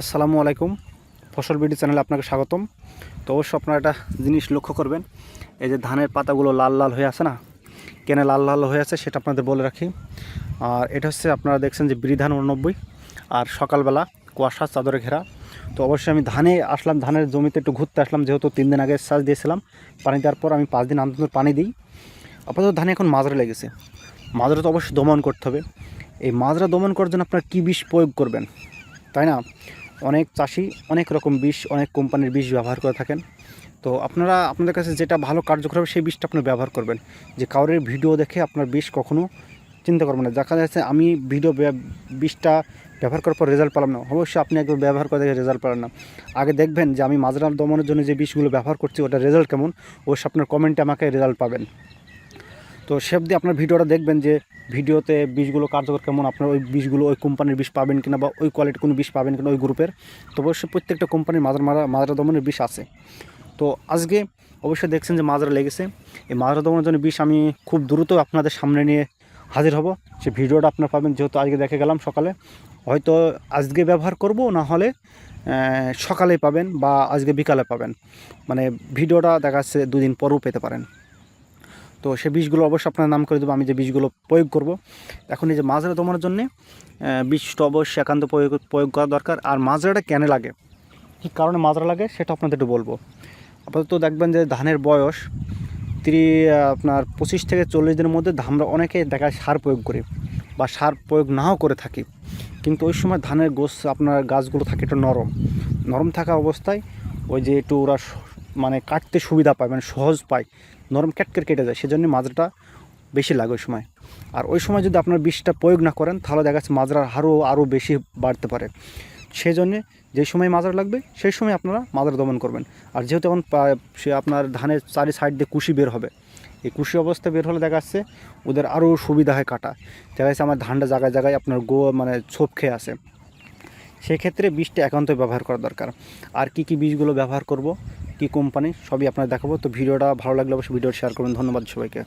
আসসালামু আলাইকুম। ফসল বিডি চ্যানেলে আপনাকে স্বাগতম। তো অবশ্যই আপনারা একটা জিনিস লক্ষ্য করবেন। এই যে ধানের পাতাগুলো লাল লাল হয়ে আছে না? কেন লাল লাল হয়ে আছে সেটা আপনাদের বলে রাখি। আর এটা হচ্ছে আপনারা দেখছেন যে বিধান উননব্বই আর সকালবেলা কুয়াশা, চাদরে ঘেরা। তো অবশ্যই আমি ধানে আসলাম, ধানের জমিতে একটু ঘুরতে আসলাম, যেহেতু তিন দিন আগে চাষ দিয়েছিলাম। পানি দেওয়ার পর আমি পাঁচ দিন আন্তর পানি দিই। আপাতত ধানে এখন মাজরা লেগেছে। মাজরা তো অবশ্যই দমন করতে হবে। এই মাজরা দমন করার জন্য আপনারা কী বিষ প্রয়োগ করবেন? তাই না? অনেক চাষি, অনেক রকম বিষ, অনেক কোম্পানির বিষ ব্যবহার করে থাকেন। তো আপনারা, আপনাদের কাছে যেটা ভালো কার্যকর হবে, সেই বিষটা আপনি ব্যবহার করবেন। যে কাউরের ভিডিও দেখে আপনার বিষ কখনো চিন্তা করবেন না। দেখা যাচ্ছে আমি ভিডিও বিষটা ব্যবহার করার পর রেজাল্ট পেলাম না। অবশ্যই আপনি একবার ব্যবহার করে দেখে রেজাল্ট পেলেন না। আগে দেখবেন যে আমি মাজরা দমনের জন্য যে বিষগুলো ব্যবহার করছি ওটা রেজাল্ট কেমন? অবশ্যই আপনার কমেন্টে আমাকে রেজাল্ট পাবেন। তো সেব দিয়ে আপনার ভিডিওটা দেখবেন যে ভিডিওতে বীজগুলো কার্যকর কেমন? আপনার ওই বীজগুলো ওই কোম্পানির বিষ পাবেন কিনা বা ওই কোয়ালিটির কোনো বিষ পাবেন কিনা ওই গ্রুপের তো অবশ্যই প্রত্যেকটা কোম্পানির মাদার মারা, মাজরা দমনের বিষ আছে। তো আজকে অবশ্যই দেখছেন যে মাজরা লেগেছে। এই মাজরা দমনের জন্য বিষ আমি খুব দ্রুত আপনাদের সামনে নিয়ে হাজির হব। সে ভিডিওটা আপনারা পাবেন, যেহেতু আজকে দেখে গেলাম সকালে। হয়তো আজকে ব্যবহার করব, না হলে সকালে পাবেন বা আজকে বিকালে পাবেন। মানে ভিডিওটা দেখা যাচ্ছে দুদিন পরও পেতে পারেন। তো সে বীজগুলো অবশ্যই আপনার নাম করে দেবো, আমি যে বীজগুলো প্রয়োগ করব। এখন এই যে মাজরা দমানোর জন্যে বীজটা অবশ্যই একান্ত প্রয়োগ প্রয়োগ করা দরকার। আর মাজরাটা কেন লাগে? কী কারণে মাজরা লাগে সেটা আপনাদের একটু বলব। আপাতত দেখবেন যে ধানের বয়স ত্রি আপনার পঁচিশ থেকে চল্লিশ দিনের মধ্যে আমরা অনেকে দেখা যায় সার প্রয়োগ করি বা সার প্রয়োগ নাও করে থাকি। কিন্তু ওই সময় ধানের গোছ আপনার গাছগুলো থাকে একটু নরম। নরম থাকা অবস্থায় ওই যে একটু ওরা মানে কাটতে সুবিধা পায় মানে সহজ পায়, নরম ক্যাটকের কেটে যায়, সেজন্য মাজরাটা বেশি লাগে ওই সময়। আর ওই সময় যদি আপনার বিষটা প্রয়োগ না করেন, তাহলে দেখা যাচ্ছে মাজরার হারও আরও বেশি বাড়তে পারে। সেই জন্যে যে সময় মাজরা লাগবে, সেই সময় আপনারা মাজরা দমন করবেন। আর যেহেতু এখন সে আপনার ধানের চারি সাইড দিয়ে কুশি বের হবে, এই কুশি অবস্থা বের হলে দেখা যাচ্ছে ওদের আরও সুবিধা হয় কাটা। দেখা যাচ্ছে আমার ধানটা জায়গায় জায়গায় আপনার গো মানে ছোপ খেয়ে আসে সেই ক্ষেত্রে বীজটা একান্তই ব্যবহার করা দরকার। আর কি কি বীজগুলো ব্যবহার করব কি কোম্পানি সবই আপনার দেখাবো। তো ভিডিওটা ভালো লাগলে অবশ্যই ভিডিও শেয়ার করবেন। ধন্যবাদ সবাইকে।